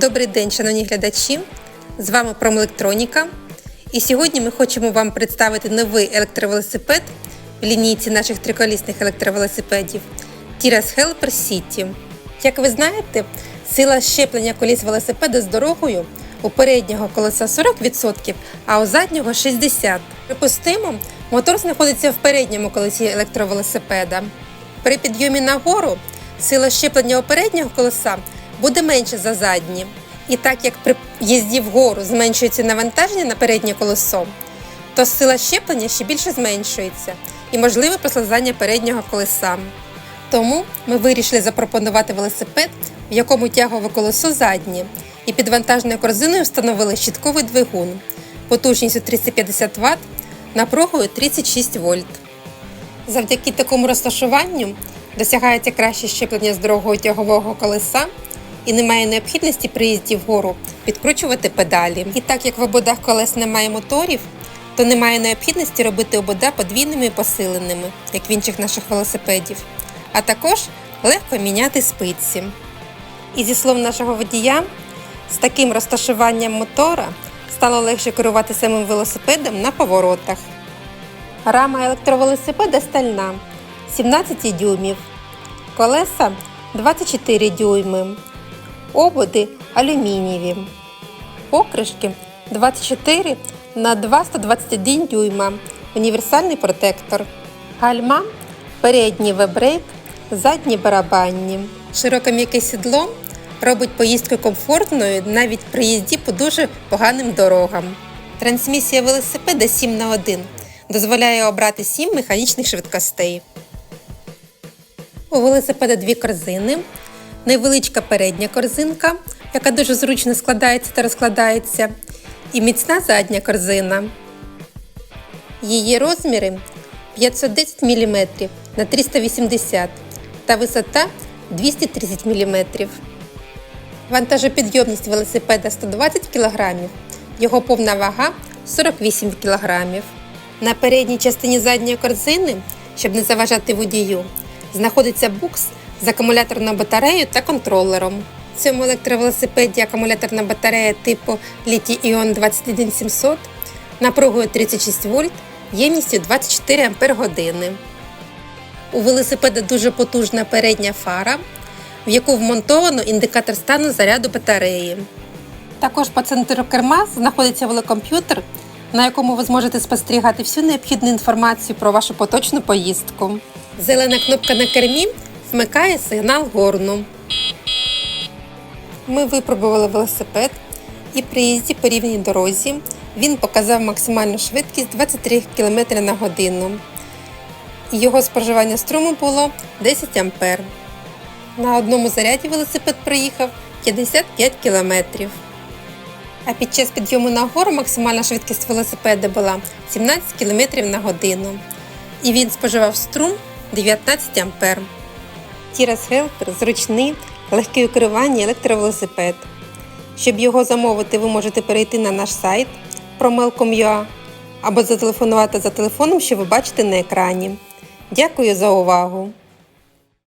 Добрий день, шановні глядачі! З вами Промелектроніка. І сьогодні ми хочемо вам представити новий електровелосипед в лінійці наших триколісних електровелосипедів Tiras Helper City. Як ви знаєте, сила щеплення коліс велосипеда з дорогою у переднього колеса 40%, а у заднього 60%. Припустимо, мотор знаходиться в передньому колесі електровелосипеда. При підйомі нагору сила щеплення у переднього колеса буде менше за заднє. І так як при їзді вгору зменшується навантаження на переднє колесо, то сила щеплення ще більше зменшується і можливе прослизання переднього колеса. Тому ми вирішили запропонувати велосипед, в якому тягове колесо заднє, і під вантажною корзиною встановили щитковий двигун потужністю 350 Вт, напругою 36 вольт. Завдяки такому розташуванню досягається краще щеплення з дорогого тягового колеса і немає необхідності при їзді вгору підкручувати педалі. І так як в ободах колес немає моторів, то немає необхідності робити обода подвійними і посиленими, як в інших наших велосипедів, а також легко міняти спиці. І зі слов нашого водія, з таким розташуванням мотора стало легше керувати самим велосипедом на поворотах. Рама електровелосипеда стальна 17 дюймів, колеса 24 дюйми, ободи алюмінієві, покришки 24 на 2 121 дюйма, універсальний протектор, гальма, передній вебрейк, задні барабанні. Широке м'яке сідло робить поїздку комфортною навіть при їзді по дуже поганим дорогам. Трансмісія велосипеда 7 на 1 дозволяє обрати 7 механічних швидкостей. У велосипеда дві корзини, невеличка передня корзинка, яка дуже зручно складається та розкладається, і міцна задня корзина. Її розміри 510 мм на 380 та висота 230 мм. Вантажопідйомність велосипеда 120 кг, його повна вага 48 кг. На передній частині задньої корзини, щоб не заважати водію, знаходиться букс з акумуляторною батареєю та контролером. В цьому електровелосипеді акумуляторна батарея типу Lithium 21700 напругою 36 вольт, ємністю 24 Ампер години. У велосипеда дуже потужна передня фара, в яку вмонтовано індикатор стану заряду батареї. Також по центру керма знаходиться велокомп'ютер, на якому ви зможете спостерігати всю необхідну інформацію про вашу поточну поїздку. Зелена кнопка на кермі вмикає сигнал горну. Ми випробували велосипед і при їзді по рівній дорозі він показав максимальну швидкість 23 км на годину. Його споживання струму було 10 А. На одному заряді велосипед проїхав 55 км. А під час підйому на гору максимальна швидкість велосипеда була 17 км на годину. І він споживав струм 19 А. Тірас Хелпер зручний, легкий у керуванні електровелосипед. Щоб його замовити, ви можете перейти на наш сайт promel.com.ua або зателефонувати за телефоном, що ви бачите на екрані. Дякую за увагу!